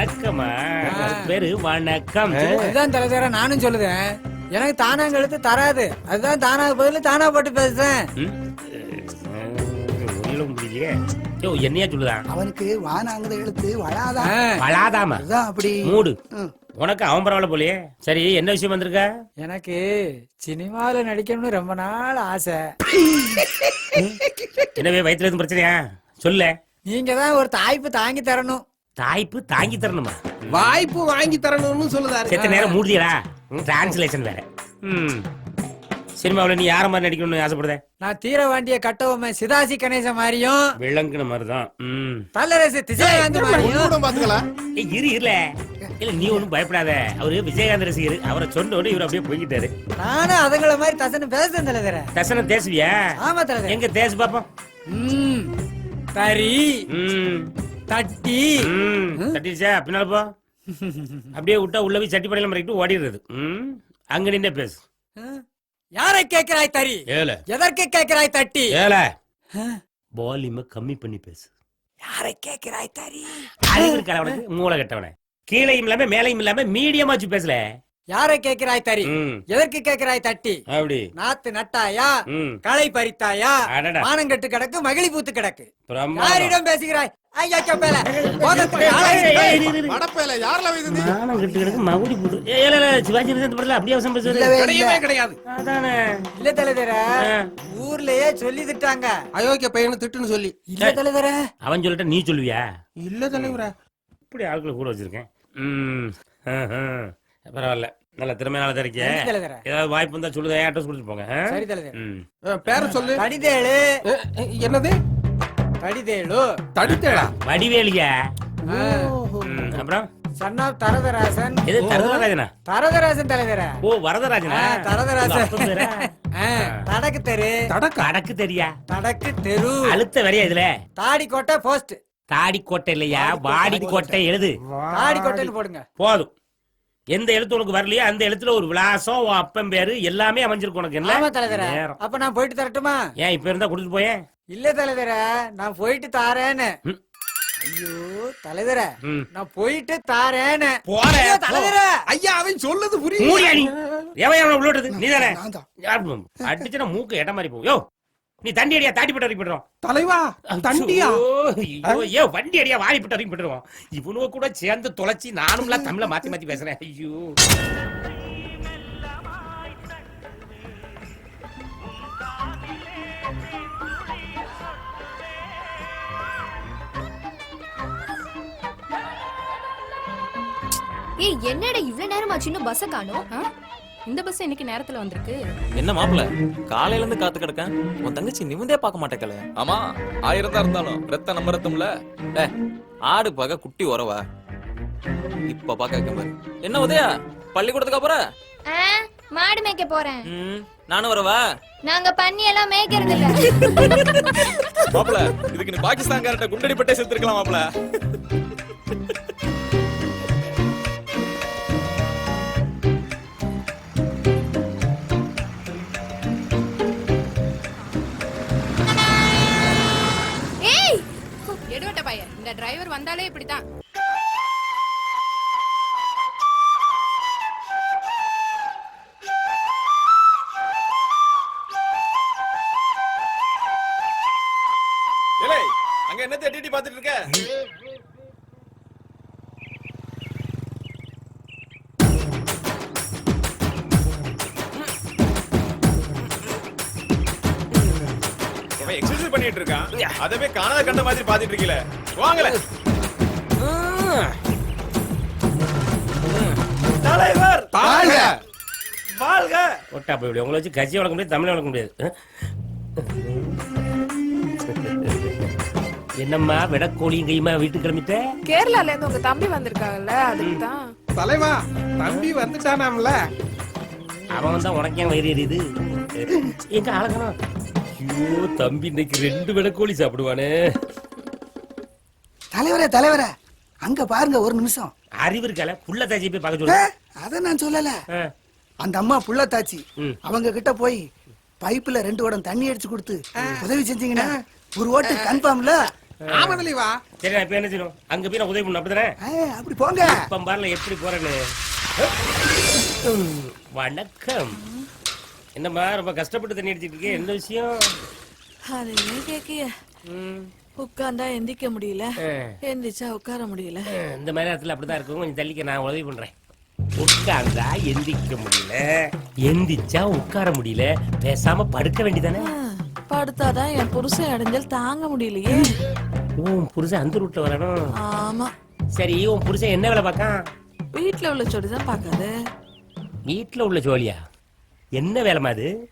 வணக்கமா பேரு வணக்கம் அதுதான் தலைவர நானும் சொல்லுதேன். எனக்கு தானாங்க எழுத்து தராது. அதுதான் தானா பதில் தானா போட்டு பேசுறேன். யோ என்னையா சொல்லுதான் அவனுக்கு வானாங்கிற எழுத்து வளாதான் ஆ, வளாதாமா? அதுதான் அப்படி. மூடு. உனக்கு அவன் பரவாயில்ல போலயே. சரி என்ன விஷயம் வந்திருக்க? எனக்கு சினிமாவில் நடிக்கணும்னு ரொம்ப நாள் ஆசை. என்னவே வயித்துல எதுவும் பிரச்சனையா? சொல்ல நீங்க தான் ஒரு தாய்ப்பு தாங்கி தரணும். தாய்ப்பு தாங்கி தரணுமா? வாய்ப்பு வாங்கி தரணும்னு சொல்லுதாரு. செத்த நேரம் மூடியடா டிரான்ஸ்லேஷன் வேற. ம். சினிமாவுல நீ யார மாதிரி நடிக்கணும்னு ஆசைப்படுத? நான் தீர வேண்டிய கட்டவுமே சிதாசி கணேச மாதிரியும் விளங்குன மாதிரிதான். ம். தல்லரசு திசைகாந்த் மாதிரியும் ஏய், இரு இருல. இல்ல நீ ஒண்ணும் பயப்படாத. அவரு விஜயகாந்த் ரசிகர். அவரை சொன்னோட இவர் அப்படியே போய்கிட்டாரு. நானும் அதுங்கள மாதிரி தசன்னு பேசுறேன் தலைவர. தசனம் தேசுவியா ஆமா தலைவர். எங்க தேசு பாப்போம். ம். தரி ம். தட்டி. தட்டிச்சா பின்னால போ. அப்படியே விட்டா உள்ள போய் சட்டி படையில மறைக்கிட்டு ஓடிடுறது. அங்க நின்னே பேசு. யாரை கேட்கிறாய் தரி ஏல எதற்கு கேட்கிறாய் தட்டி? ஏல வால்யூம கம்மி பண்ணி பேசு. யாரை கேட்கிறாய் தரி அறிவு இருக்கா அவனுக்கு மூளை கட்டவனே. கீழையும் இல்லாம மேலையும் இல்லாம மீடியமா வச்சு பேசல. யாரை கேட்கிறாய் தரி எதற்கு கேட்கிறாய் தட்டி? அப்படி. நாத்து நட்டாயா? களை பறித்தாயா? மானங்கட்டு கிடக்கு மகிழி பூத்து கிடக்கு. யாரிடம் பேசுகிறாய்? ஐயா கேப்பேல வைத்தது கிடக்கு மகுடி சிவாஜி அப்படியே அவசரம் பேசுறது இல்ல. கிடையவே கிடையாது. அதானே. இல்ல தலைவர. ஊர்லயே சொல்லி திட்டாங்க. அயோக்கிய பையனு திட்டுன்னு சொல்லி. இல்ல தலைவர. அவன் சொல்லிட்ட நீ சொல்லுவியா? இல்ல தலைவர. இப்படி ஆட்களை கூட வச்சிருக்கேன். பரவாயில்ல. நல்ல திறமையான திறக்க நன்றி தலைவர ஏதாவது வாய்ப்பு இருந்தா சொல்லுதேன் அட்ரஸ் கொடுத்துட்டு போங்க ஆ? சரி தலைவர ம். பேர சொல்லு. கடிதேழு அஹ், அஹ், என்னது? கடிதேழு தடுத்தேடா. வடிவேலியா. ம், அப்புறம்? Son of Tharatharasan. எது தரதராஜனா? தரதராசன் தலைவர ஓ வரதராஜனா? ஆ, தரதராஜன். உங்க அப்பன் பேரா? ஆ, தடக்கு தெரு. தடக்கா? கணக்கு தெரியா? தடக்கு தெரு. அழுத்த வரையா இதுல? தாடி கோட்டை போஸ்ட் தாடி கோட்டை இல்லையா? வாடி கோட்டை எழுது. தாடி கோட்டைன்னு போடுங்க. போதும். எந்த எழுத்து உனக்கு வரலையோ அந்த எழுத்துல ஒரு விலாசம் அப்பன் பேரு எல்லாமே அமைஞ்சிருக்கு உனக்கு. என்ன? தலைவர. அப்ப நான் போயிட்டு தரட்டுமா? ஏன் இப்ப இருந்தா கொடுத்துட்டு போயேன் இல்ல தலைவர நான் போயிட்டு தாரேன்னு. ஐயோ தலைவர. நான் போயிட்டு தாரேன்னு. போறேன். தலைவர ஐயா அவன் சொல்லுது நீ? எவன் அவனை உள்ளோட்டது நீ தான். அடிச்சுனா மூக்கு இடம் மாதிரி போகும். யோ நீ தண்டி அடியா தாட்டி போட்டு போட்டுருவோம் தலைவா தண்டியா? ஐயோ ஐயோ வண்டி அடியா வாரி போட்டு போட்டுருவோம் இவனுவ கூட சேர்ந்து தொலைச்சி நானும்லாம் தமிழ மாத்தி மாத்தி பேசுறேன். ஐயோ. ஏய் என்னடா இவ்வளவு நேரமா சின்ன பஸ்ஸ காணோம்? இந்த பஸ் இன்னைக்கு நேரத்துல வந்திருக்கு. என்ன மாப்பிள காலையில இருந்து காத்து கிடக்கேன் உன் தங்கச்சி நிமிந்தே பார்க்க மாட்டேக்கல. ஆமா ஆயிரம் தான் இருந்தாலும் ரத்த நம்ம ரத்தம்ல ஏ ஆடு பார்க்க குட்டி உறவா? இப்ப பாரு. என்ன உதயா? பள்ளிக்கூடத்துக்கு அப்புறம் ஆ, மாடு மேய்க்க போறேன். நானும் வரவா? நாங்க பண்ணி எல்லாம் மேய்க்கிறது இல்ல. மாப்பிள இதுக்கு நீ பாகிஸ்தான்காரட்ட குண்டடி பட்டே செத்துருக்கலாம் மாப்பிள இப்படித்தான். ஏலே அங்க என்ன தேடிட்டு பாத்துட்டு இருக்க? எக்ஸசைஸ் பண்ணிட்டு இருக்கான். அதவே காணாத கண்ட மாதிரி பாத்துட்டு இருக்கீல. வாங்கல தலைவர்! தாழ்க! வாழ்க! ஒட்டா போய் இப்படி உங்களை வச்சு கட்சி வளர்க்க முடியாது தமிழ் வளர்க்க முடியாது. என்னம்மா விட கோழியும் கையுமா வீட்டுக்கு கிளம்பிட்ட? கேரளால இருந்து உங்க தம்பி வந்திருக்காங்கல்ல அதுக்கு தான். தலைவா தம்பி வந்துட்டானாம்ல. அவன் வந்தா உனக்கே வயிறு எரியுது. எங்க அழகணும் ஐயோ தம்பி இன்னைக்கு ரெண்டு விட கோழி சாப்பிடுவானே. தலைவரே தலைவரே. அங்க பாருங்க ஒரு நிமிஷம். அறிவு இருக்கல புள்ள தாச்சி போய் பார்க்க சொல்லு அத நான் சொல்லல. அந்த அம்மா புள்ளத்தாச்சி ம். அவங்க கிட்ட போய் பைப்புல ரெண்டு குடம் தண்ணி அடிச்சு கொடுத்து உதவி செஞ்சீங்கன்னா ஒரு ஓட்டு கன்ஃபார்ம்ல? ஆமா சரி நான் இப்ப என்ன செய்யணும்? அங்க போய் நான் உதவி பண்ணணும் அப்படிதானே அப்படி போங்க. இப்ப பாருல எப்படி போறேன்னு. வணக்கம். என்னம்மா ரொம்ப கஷ்டப்பட்டு தண்ணி அடிச்சிட்டு இருக்கே என்ன விஷயம்? அது கேக்கிய உட்கார்ந்தா எந்திக்க முடியல. எந்திரிச்சா உட்கார முடியல. இந்த மாதிரி நேரத்துல அப்படிதான் இருக்கும். கொஞ்சம் தள்ளிக்க நான் உதவி பண்றேன். உட்கார்ந்தா எந்திரிக்க முடியல. எந்திரிச்சா உட்கார முடியல. பேசாம படுக்க வேண்டியதானே? படுத்தாதான் என் புருஷன் அடைஞ்சல் தாங்க முடியலையே. உன் புருஷன் அந்த ரூட்ல வரணும் ஆமா. சரி உன் புருஷன் என்ன வேலை பார்க்கான்? வீட்டுல உள்ள சொடிதான் பாக்காது வீட்டுல உள்ள ஜோலியா? என்ன வேலைமா அது?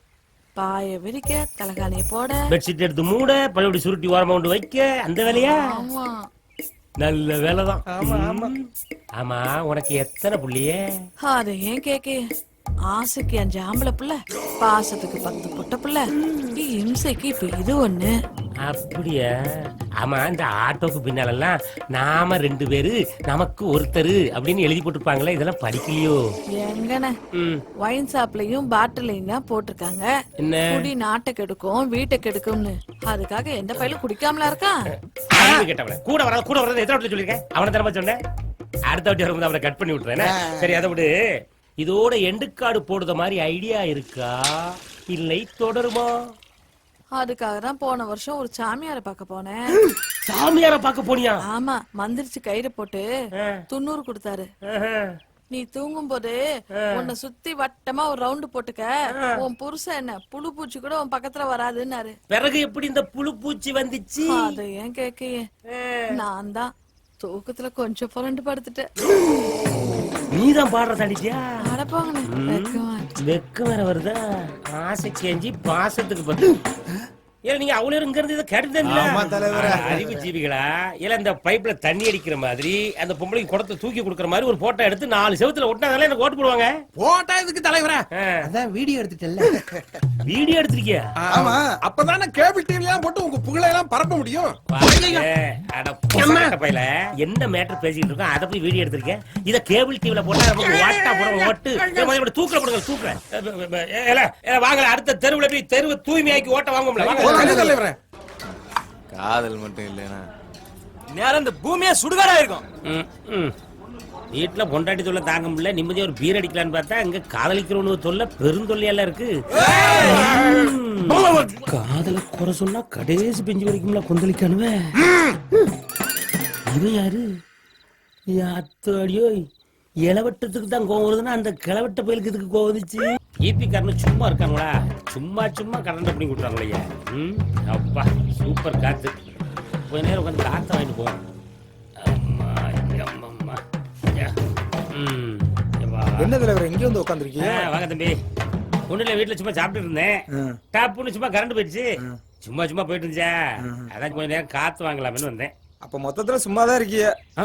பாய விரிக்க தலகாணிய போட. பெட்ஷீட் எடுத்து மூட பழையபடி சுருட்டி ஓரமா கொண்டு வைக்க. அந்த வேலையா? ஆமா. நல்ல வேலைதான். ஆமா ஆமா. ஆமா உனக்கு எத்தனை புள்ளியே? அது ஏன் கேக்கிய ஆசைக்கு அஞ்சு ஆம்பளை புள்ள பாசத்துக்கு பத்து பொட்ட புள்ள. இம்சைக்கு இப்ப இது ஒண்ணு. அப்படியா? ஆமா இந்த ஆட்டோக்கு பின்னாலெல்லாம் நாம ரெண்டு பேரு நமக்கு ஒருத்தர் அப்படின்னு எழுதி போட்டிருப்பாங்களே இதெல்லாம் படிக்கலையோ? எங்கன ம். ஒயின் ஷாப்லயும் பாட்டிலையும் தான் போட்டிருக்காங்க. என்ன? குடி நாட்டை கெடுக்கும் வீட்டை கெடுக்கும்னு. அதுக்காக எந்த பையலும் குடிக்காமலா கேட்டவன கூட வர கூட வரது எத்தனை வாட்டி சொல்லியிருக்கேன்? அவனை தரமா சொன்னேன்? அடுத்த வாட்டி வரும்போது அவனை கட் பண்ணி விட்டுறேன் சரி அதை விடு. இதோட எண்டுக்காடு போடுற மாதிரி ஐடியா இருக்கா? இல்லை தொடருமா? அதுக்காக தான் போன வருஷம் ஒரு சாமியாரை பார்க்க போனேன். சாமியார பார்க்க போனியா? ஆமா மந்திரிச்சு கயிறு போட்டு. துண்ணூறு கொடுத்தாரு. நீ தூங்கும் போது உன்னை சுத்தி வட்டமா ஒரு ரவுண்டு போட்டுக்க. உன் புருஷன் என்ன புழு பூச்சி கூட உன் பக்கத்துல வராதுன்னாரு. பிறகு எப்படி இந்த புழு பூச்சி வந்துச்சு? அத ஏன் கேக்கையே நான் தான் தூக்கத்துல கொஞ்சம் புரண்டு படுத்துட்டேன். நீதான் பாடுற தடிச்சியா வெக்கமா. வேற வருதா? ஆசை கேஞ்சி பாசத்துக்கு பத்து ஏன் நீங்க அவ்வளவு இருந்து இதை கேட்டுதான் அறிவு ஜீவிகளா? இல்ல இந்த பைப்ல தண்ணி அடிக்கிற மாதிரி அந்த பொம்பளைக்கு குடத்தை தூக்கி கொடுக்கற மாதிரி ஒரு போட்டோ எடுத்து நாலு செவத்துல ஒட்டினாதானே எனக்கு ஓட்டு போடுவாங்க? போட்டா இதுக்கு தலைவரா? அதான் வீடியோ எடுத்துட்டல வீடியோ எடுத்திருக்கியா? ஆமா. அப்பதானே கேபிள் டிவி எல்லாம் போட்டு உங்க புகழை எல்லாம் பரப்ப முடியும். பயல என்ன மேட்டர் பேசிட்டு இருக்கோம்? அதை போய் வீடியோ எடுத்திருக்கேன் இத கேபிள் டிவில போட்டா நமக்கு வாட்டா போட ஓட்டு. தூக்கல போடுங்க தூக்கல. வாங்கல. அடுத்த தெருவுல போய் தெருவு தூய்மையாக்கி ஓட்ட வாங்க வாங்க. தலைவரா. காதல் மட்டும் இல்லைனா நேரம் இந்த பூமியே சுடுகாடா இருக்கும். வீட்டுல பொண்டாட்டி தொல்லை தாங்க முடியல நிம்மதியா ஒரு பீர் அடிக்கலான்னு பார்த்தா அங்க காதலிக்கிறவனு தொல்லை பெருந்தொல்லையெல்லாம் இருக்கு. காதல குறை சொன்னா கடைசி பெஞ்சு வரைக்கும்ல கொந்தளிக்கானுவே இவன் யாரு? அத்தடியோ இளவட்டத்துக்கு தான் கோவம் வருதுன்னா அந்த கிளவட்ட பயலுக்கு இதுக்கு கோவம் வந்துச்சு? ஈபி காரனு சும்மா இருக்காங்களா? சும்மா சும்மா கரண்ட் பண்ணி விட்டுறாங்களே ம்? அப்பா சூப்பர் காத்து. கொஞ்ச நேரம் உட்காந்து காற்று வாங்கிட்டு போவோம். என்ன தலைவர் இங்க வந்து உட்காந்துருக்கீங்க வாங்க தம்பி. ஒண்ணு இல்ல வீட்டுல சும்மா சாப்பிட்டு இருந்தேன். டாப்புன்னு சும்மா கரண்ட் போயிடுச்சு. சும்மா சும்மா போயிட்டு இருந்துச்சா? அதான் கொஞ்ச நேரம் காத்து வாங்கலாம்னு வந்தேன். அப்ப மொத்தத்துல சும்மாதான் இருக்கீங்க. ஆ.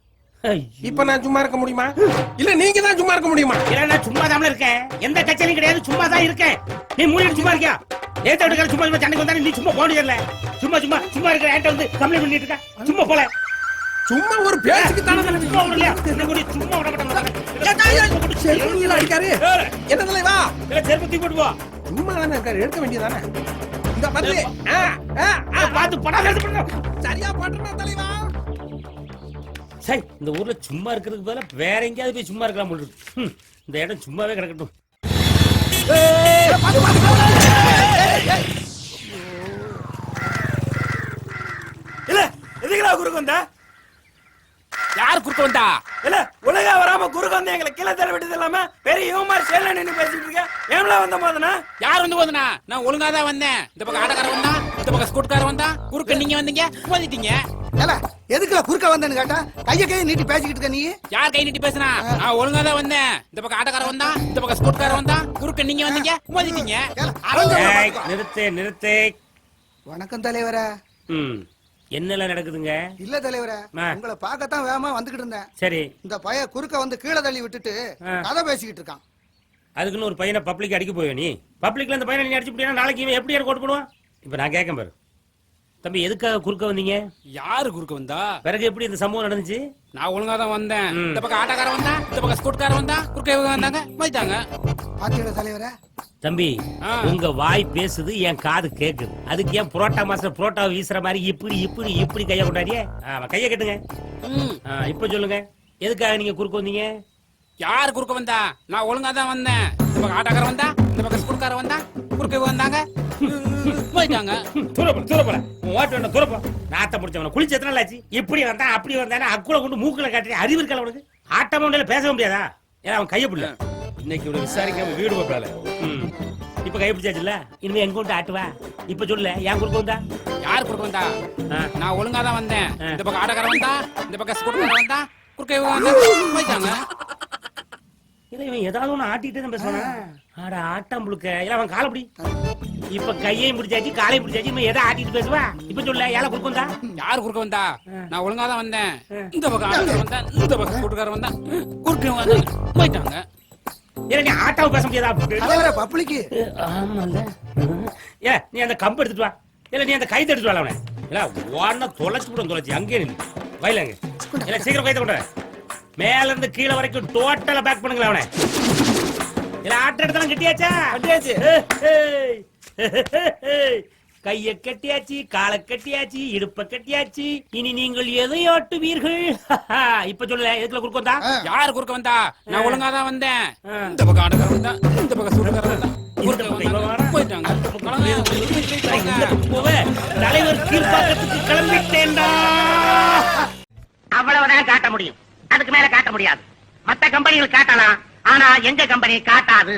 இப்ப நான் சும்மா இருக்க முடியுமா? இல்ல நீங்க தான் சும்மா இருக்க முடியுமா? இல்ல நான் சும்மா தான் இருக்கேன். எந்த கச்சேரியும் கிடையாது சும்மா தான் இருக்கேன். நீ மூணு சும்மா இருக்கியா? ஏத்த விட்டு சும்மா சும்மா சண்டைக்கு வந்தா நீ சும்மா போனீங்கல்ல சும்மா சும்மா சும்மா இருக்க என்கிட்ட வந்து கம்ப்ளைண்ட் பண்ணிட்டு இருக்க? சும்மா போல. சும்மா ஒரு பேச்சுக்கு தானே. சும்மா விடலையா என்ன கூட சும்மா விட மாட்டேன் அடிக்காரு. என்ன தலைவா? இல்ல செருப்பு தூக்கி போட்டு போ சும்மா தானே இருக்காரு எடுக்க வேண்டியதானே இந்த ஆ, பார்த்து படம் சரியா பாட்டுனா தலைவா. சரி இந்த ஊர்ல சும்மா இருக்கிறதுக்கு பதிலா வேற எங்கேயாவது போய் சும்மா இருக்கலாம் போல இருக்கு. இந்த இடம் சும்மாவே கிடக்கட்டும். இல்ல எதுக்குடா குறுக்கு வந்த? யார் குறுக்க வந்தா? இல்ல ஒழுங்கா வராம குறுக்கு வந்து எங்களை கீழே தர விட்டது இல்லாம பெரிய மாதிரி சேல நின்னு பேசிட்டு இருக்க. ஏம்ல வந்த மாதிரினா யார் வந்து போதுனா நான் ஒழுங்கா தான் வந்தேன். இந்த பக்கம் ஆட்டக்காரன் வந்தா இந்த பக்கம் ஸ்கூட்காரன் வந்தா குறுக்க நீங்க வந்தீங்க மோதிட்டீங்க. எதுக்குல குறுக்க வந்தேன்னு கேட்டா? கைய கையை நீட்டி பேசிக்கிட்டு இருக்க நீ? யார் கை நீட்டி பேசுனா? நான் ஒழுங்கா தான் வந்தேன். இந்த பக்கம் ஆட்டக்காரன் வந்தா இந்த பக்கம் ஸ்கூட்காரன் வந்தா குறுக்க நீங்க வந்தீங்க மோதிட்டீங்க. நிறுத்து நிறுத்து. வணக்கம் தலைவரே. ம். என்னெல்லாம் நடக்குதுங்க? இல்ல தலைவரே. உங்களை பார்க்கத்தான் வேகமா வந்துகிட்டு இருந்தேன். சரி. இந்த பைய குறுக்க வந்து கீழே தள்ளி விட்டுட்டு. கதை பேசிக்கிட்டு இருக்கான். அதுக்குன்னு ஒரு பையனை பப்ளிக் அடிக்க போய் நீ? பப்ளிக்ல அந்த பையனை நீ அடிச்சு நாளைக்கு இவன் எப்படி ஓட்டு போடுவான்? இப்ப நான் கேட்க பாரு. தம்பி எதுக்காக குறுக்க வந்தீங்க? யாரு குறுக்க வந்தா? பிறகு எப்படி இந்த சம்பவம் நடந்துச்சு? நான் ஒழுங்கா தான் வந்தேன். இந்த பக்கம் ஆட்டக்காரன் வந்தா இந்த பக்கம் ஸ்கூட்காரன் வந்தா குறுக்க இவங்க வந்தாங்க மோதிட்டாங்க பாத்தீங்களா தலைவரே. தம்பி ஆ. உங்க வாய் பேசுது என் காது கேக்குது. அதுக்கு ஏன் புரோட்டா மாஸ்டர் புரோட்டா வீசுற மாதிரி இப்படி இப்படி இப்படி கைய கொண்டாடியே? கைய கட்டுங்க. இப்ப சொல்லுங்க. எதுக்காக நீங்க குறுக்க வந்தீங்க? யார் குறுக்க வந்தா? நான் ஒழுங்கா தான் வந்தேன். இந்த பக்கம் ஆட்டக்காரன் வந்தா இந்த பக்கம் ஸ்கூட்காரன் வந்தா குறுக்க இவங்க வந்தாங்க. உன் ஓட்டு வேண்டாம் தூரப்பா. நாத்த முடிச்சவன குளிச்ச எத்தனை நாள் ஆச்சு? இப்படி வந்தா அப்படி வந்தானே அக்குல கொண்டு மூக்குல காட்டி அறிவு இருக்கல உனக்கு ஆட்டமா உண்டால பேச முடியாதா? ஏன்னா அவன் கைய பிடில இன்னைக்கு இவனை விசாரிக்காம வீடு போப்பால இப்ப கை பிடிச்சாச்சுல்ல? இனிமே எங்க கொண்டு ஆட்டுவா? இப்ப சொல்லல ஏன் குறுக்க வந்தா? யார் குறுக்க வந்தா. நான் ஒழுங்கா தான் வந்தேன். இந்த பக்கம் ஆட்டக்காரன் வந்தா இந்த பக்கம் வந்தா குறுக்க வந்தா போயிட்டாங்க. இல்ல இவன் ஏதாவது ஒண்ணு ஆட்டிட்டு தான் பேசுவானா. ஆட ஆட்டம் புழுக்க. இல்ல அவன் காலை பிடி இப்ப கையையும் பிடிச்சாச்சு காலையும் பிடிச்சாச்சு இவன் எதை ஆட்டிட்டு பேசுவா? இப்ப சொல்ல ஏழை குறுக்க வந்தா? யார் குறுக்க வந்தா? நான் ஒழுங்கா தான் வந்தேன். இந்த பக்கம் ஆட்டக்காரன் வந்தா இந்த பக்கம் ஸ்கூட்டர்காரன் வந்தா குறுக்க வந்தாங்க போயிட்டாங்க. நீ ஆட்டாவை பேச முடியாதா? பப்ளிக்கு. ஆமால ஏ நீ அந்த கம்பு எடுத்துட்டு வா. இல்ல நீ அந்த கைத்தை எடுத்துட்டு வா அவனை. இல்ல ஒன்ன தொலைச்சு விடும் தொலைச்சு. அங்கேயே நில்லு வயலங்க இல்ல சீக்கிரம் கைத்தை கொண்டு. மேல இருந்து கீழே வரைக்கும் டோட்டலா பேக் பண்ணுங்களேன் அவனை. இல்ல ஆட்ட எடுத்தாலும் கட்டியாச்சா? கட்டியாச்சு. கைய கட்டியாச்சு காலை கட்டியாச்சு இடுப்ப கட்டியாச்சு. இனி நீங்கள் எதை ஆட்டுவீர்கள்? இப்ப சொல்லல எதுக்குள்ள குறுக்க வந்தா? யார் குறுக்க வந்தா? நான் ஒழுங்கா தான் வந்தேன். இந்த பக்கம் ஆட்டக்காரன் வந்தா இந்த பக்கம் ஸ்கூட்டர்காரன் வந்தா. தலைவர் கீழ்பாக்கத்துக்கு கிளம்பிட்டேன்டா. அவ்வளவுதான் காட்ட முடியும். அதுக்கு மேல காட்ட முடியாது. மத்த கம்பெனிகள் காட்டலாம். ஆனா எங்க கம்பெனி காட்டாது?